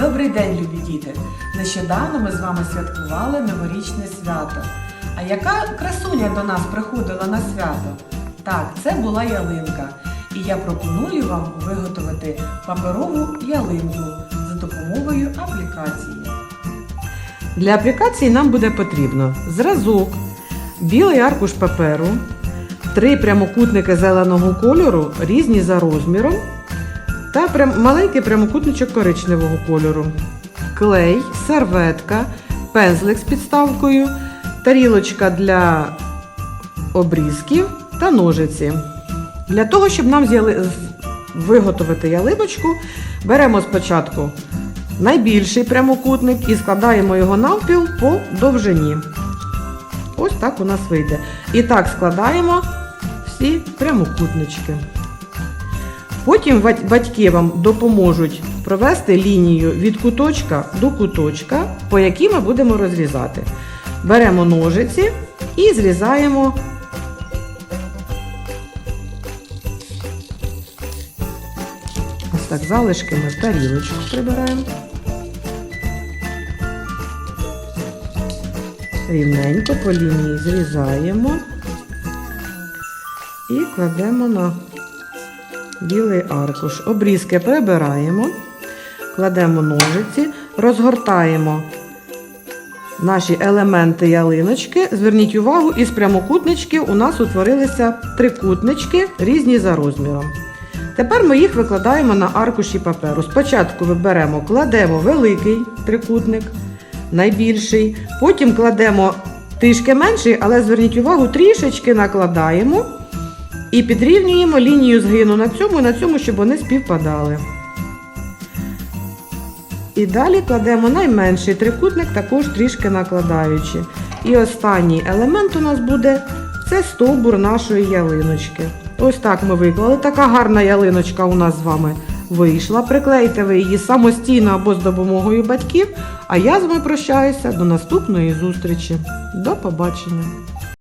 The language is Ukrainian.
Добрий день, любі діти! Нещодавно ми з вами святкували новорічне свято. А яка красуня до нас приходила на свято? Так, це була ялинка. І я пропоную вам виготовити паперову ялинку за допомогою аплікації. Для аплікації нам буде потрібно зразок, білий аркуш паперу, три прямокутники зеленого кольору, різні за розміром, та прям, маленький прямокутничок коричневого кольору, клей, серветка, пензлик з підставкою, тарілочка для обрізків та ножиці. Для того, щоб нам виготовити ялиночку, беремо спочатку найбільший прямокутник і складаємо його навпіл по довжині. Ось так у нас вийде. І так складаємо всі прямокутнички. Потім батьки вам допоможуть провести лінію від куточка до куточка, по якій ми будемо розрізати. Беремо ножиці і зрізаємо ось так залишки ми в тарілочку прибираємо. Рівненько по лінії зрізаємо і кладемо на білий аркуш. Обрізки прибираємо, кладемо ножиці, розгортаємо наші елементи ялиночки. Зверніть увагу, із прямокутничків у нас утворилися трикутнички різні за розміром. Тепер ми їх викладаємо на аркуші паперу. Спочатку виберемо, кладемо великий трикутник, найбільший, потім кладемо трішки менший, але зверніть увагу, трішечки накладаємо. І підрівнюємо лінію згину на цьому і на цьому, щоб вони співпадали. І далі кладемо найменший трикутник, також трішки накладаючи. І останній елемент у нас буде це стовбур нашої ялиночки. Ось так ми виклали. Така гарна ялиночка у нас з вами вийшла. Приклейте ви її самостійно або з допомогою батьків. А я з вами прощаюся до наступної зустрічі. До побачення!